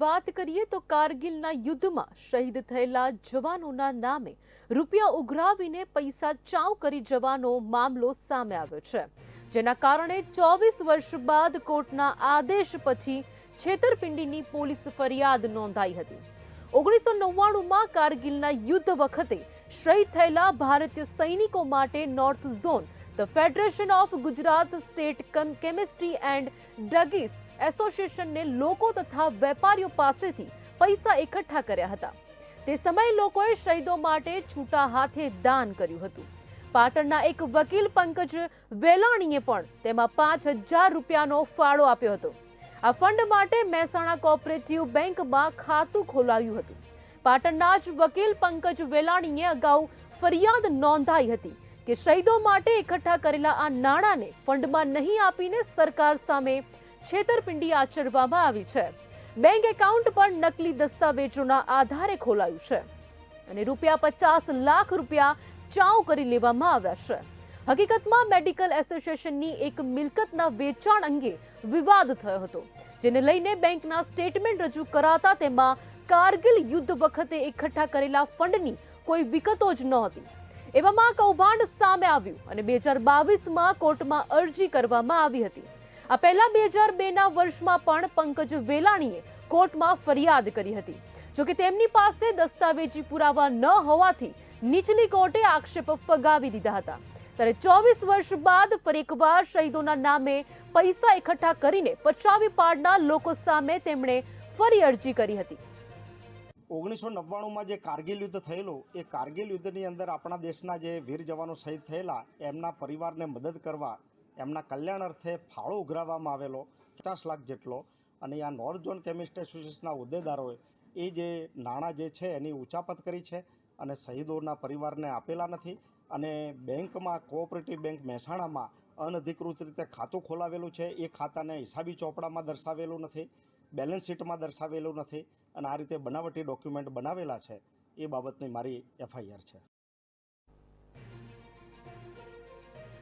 વાત કરીએ તો કારગિલના યુદ્ધમાં શહીદ થયેલા જવાનોના નામે રૂપિયા ઉઘરાવીને પૈસા ચાવ કરી જવાનો મામલો સામે આવ્યો છે. જેના કારણે ચોવીસ વર્ષ બાદ કોર્ટના આદેશ પછી છેતરપિંડીની પોલીસ ફરિયાદ નોંધાઈ હતી. ઓગણીસો નવ્વાણુંમાં કારગિલના યુદ્ધ વખતે શહીદ થયેલા ભારતીય સૈનિકો માટે north zone the federation of Gujarat state chemistry and druggist એસોસિએશનને લોકો તથા વેપારીઓ પાસેથી પૈસા એકઠા કર્યા હતા. તે સમયે લોકોએ શહીદો માટે છૂટા હાથે દાન કર્યું હતું. પાટણના એક વકીલ પંકજ વેલાણીએ પણ તેમાં પાંચ હજાર રૂપિયાનો ફાળો આપ્યો હતો. આ ફંડ માટે મહેસાણા કોઓપરેટિવ બેંકમાં ખાતું ખોલાવ્યું હતું. પાટણના જ વકીલ પંકજ વેલાણીએ અગાઉ ફરિયાદ નોંધાઈ હતી. કે શહીદો માટે એકઠા કરેલા આ નાણાંને ફંડમાં નહીં આપીને સરકાર સામે છેતરપિંડી આચરવામાં આવી છે. બેંક એકાઉન્ટ પર નકલી દસ્તાવેજોના આધારે ખોલાયું છે અને રૂપિયા પચાસ લાખ રૂપિયા ચાઉ કરી લેવામાં આવ્યા છે. હકીકતમાં મેડિકલ એસોસિએશનની એક મિલકતના વેચાણ અંગે વિવાદ થયો હતો, જેને લઈને બેંકના સ્ટેટમેન્ટ રજૂ કરાતા તેમાં કારગિલ યુદ્ધ વખતે એકઠા કરેલા ફંડની કોઈ વિગતો જ નહોતી. એવામાં કૌભાંડ સામે આવ્યું અને બે હજાર બાવીસમાં કોર્ટમાં અરજી કરવામાં આવી હતી. આ પહેલા બે હજાર બેના વર્ષમાં પણ પંકજ વેલાણીએ કોર્ટમાં ફરિયાદ કરી હતી. જોકે તેમની પાસે દસ્તાવેજી પુરાવા ન હોવાથી નીચલી કોર્ટે આક્ષેપ ફગાવી દીધા હતા. ત્યારે ચોવીસ વર્ષ બાદ ફરી એકવાર શહીદોના નામે પૈસા એકઠા કરીને પચાવી પાડનાર લોકો સામે તેમણે ફરી અરજી કરી હતી. ઓગણીસો નવ્વાણુંમાં જે કારગિલ યુદ્ધ થયેલું, એ કારગિલ યુદ્ધની અંદર આપણા દેશના જે વીર જવાનો શહીદ થયેલા, એમના પરિવારને મદદ કરવા, એમના કલ્યાણ અર્થે ફાળો ઉઘરાવવામાં આવેલો, પચાસ લાખ જેટલો. અને આ નોર્થ ઝોન કેમિસ્ટ એસોસિએશનના હોદ્દેદારોએ એ જે નાણાં જે છે એની ઉચાપત કરી છે અને શહીદોના પરિવારને આપેલા નથી. અને બેંકમાં, કોઓપરેટિવ બેંક મહેસાણામાં અનધિકૃત રીતે ખાતું ખોલાવેલું છે. એ ખાતાને હિસાબી ચોપડામાં દર્શાવેલું નથી. બેલેન્સ શીટમાં દર્શાવેલું નથી અને આ રીતે બનાવટી ડોક્યુમેન્ટ બનાવેલા છે, એ બાબતની મારી એફઆઈઆર છે.